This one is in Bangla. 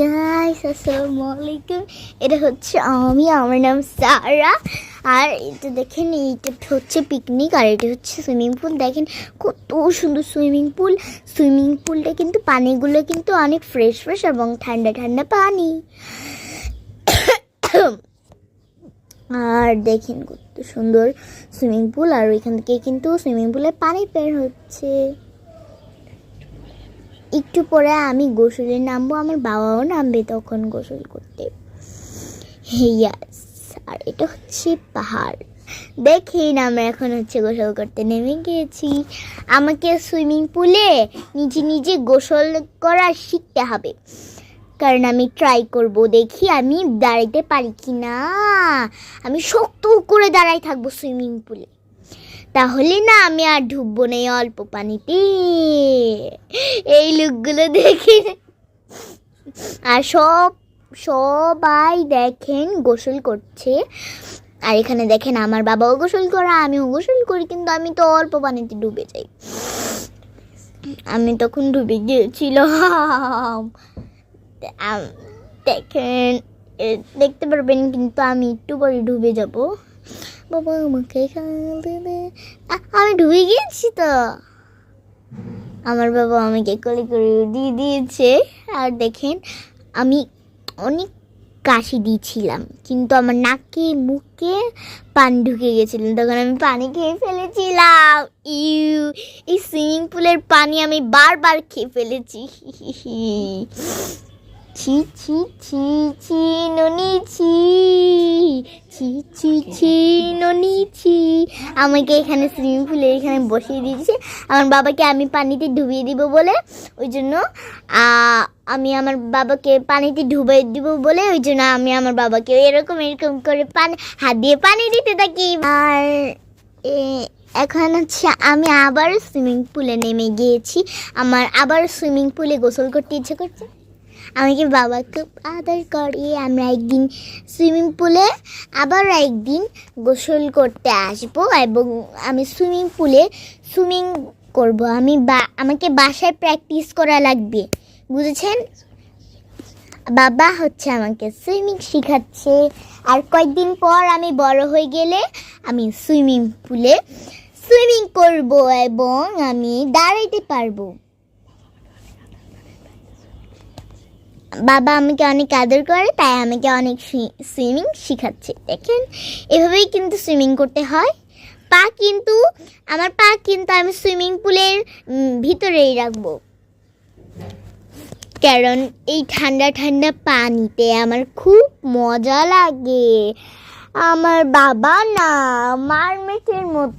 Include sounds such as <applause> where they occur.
গাইস আসসালামু আলাইকুম এটা হচ্ছে আমি, আমার নাম সারা। আর এটা দেখেন, এইটা হচ্ছে পিকনিক আর এটা হচ্ছে সুইমিং পুল দেখেন, কত সুন্দর সুইমিং পুল সুইমিং পুলটা কিন্তু পানিগুলো কিন্তু অনেক ফ্রেশ ফ্রেশ এবং ঠান্ডা ঠান্ডা পানি। আর দেখেন, কত সুন্দর সুইমিং পুল আর ওইখান থেকে কিন্তু সুইমিং পুলে পানি বের হচ্ছে। একটু পরে আমি গোসলে নামবো, আমার বাবাও নামবে তখন গোসল করতে। আর এটা হচ্ছে পাহাড়। দেখেন আমরা এখন হচ্ছে গোসল করতে নেমে গিয়েছি। আমাকে সুইমিং পুলে নিজে নিজে গোসল করা শিখতে হবে। কারণ আমি ট্রাই করব, দেখি আমি দাঁড়াইতে পারি কি না আমি শক্ত করে দাঁড়াই থাকব সুইমিং পুলে। তাহলে না আমি আর ঢুকবো না এই অল্প পানিতে। এই লোকগুলো দেখে আর সব, সবাই দেখেন গোসল করছে। আর এখানে দেখেন আমার বাবাও গোসল করে, আমিও গোসল করি, কিন্তু আমি তো অল্প পানিতে ডুবে যাই। আমি তখন ডুবে গিয়েছিলাম। দেখেন দেখতে পারবেন কিন্তু আমি একটু পরে ডুবে যাব। বাবা, আমাকে দে। আমি ডুবে গিয়েছি তো। আমার বাবা আমাকে কোলে করে দিয়ে দিয়েছে। আর দেখেন, আমি অনেক কাশি দিয়েছিলাম, কিন্তু আমার নাকে, মুখে পানি ঢুকে গেছিলেন তখন আমি পানি খেয়ে ফেলেছিলাম। ইউ, এই সুইমিং পুলের পানি আমি বারবার খেয়ে ফেলেছি। <laughs> ছি ছি ছি ছি ননি ছি। ছি ছি ছি ননি ছি। আমাকে এখানে সুইমিং পুলে এখানে বসিয়ে দিয়েছে। আমার বাবাকে আমি পানিতে ডুবিয়ে দিব বলে ওই জন্য আমি আমার বাবাকে পানিতে ডুবিয়ে দিব বলে ওই জন্য আমি আমার বাবাকে এরকম এরকম করে পানি হাত দিয়ে পানি দিতে থাকি। আর এ, এখন হচ্ছে আমি আবার সুইমিং পুলে নেমে গিয়েছি। আমার আবার সুইমিং পুলে গোসল করতে ইচ্ছে করছে। আমাকে বাবা খুব আদর করে আমরা একদিন সুইমিং পুলে আবার একদিন গোসল করতে আসব এবং আমি সুইমিং পুলে সুইমিং করব। আমি বা, আমাকে বাসায় প্র্যাকটিস করা লাগবে, বুঝেছেন? বাবা হচ্ছে আমাকে সুইমিং শেখাচ্ছে। আর কয়েকদিন পর আমি বড় হয়ে গেলে আমি সুইমিং পুলে সুইমিং করব এবং আমি দাঁড়াইতে পারব। বাবা আমাকে অনেক আদর করে, তাই আমাকে অনেক সুইমিং শেখাচ্ছে। দেখেন, এভাবেই কিন্তু সুইমিং করতে হয়। পা কিন্তু, আমার পা কিন্তু আমি সুইমিং পুলের ভিতরেই রাখব। কারণ এই ঠান্ডা ঠান্ডা পানিতে আমার খুব মজা লাগে। আমার বাবা না মারমেটের মতো।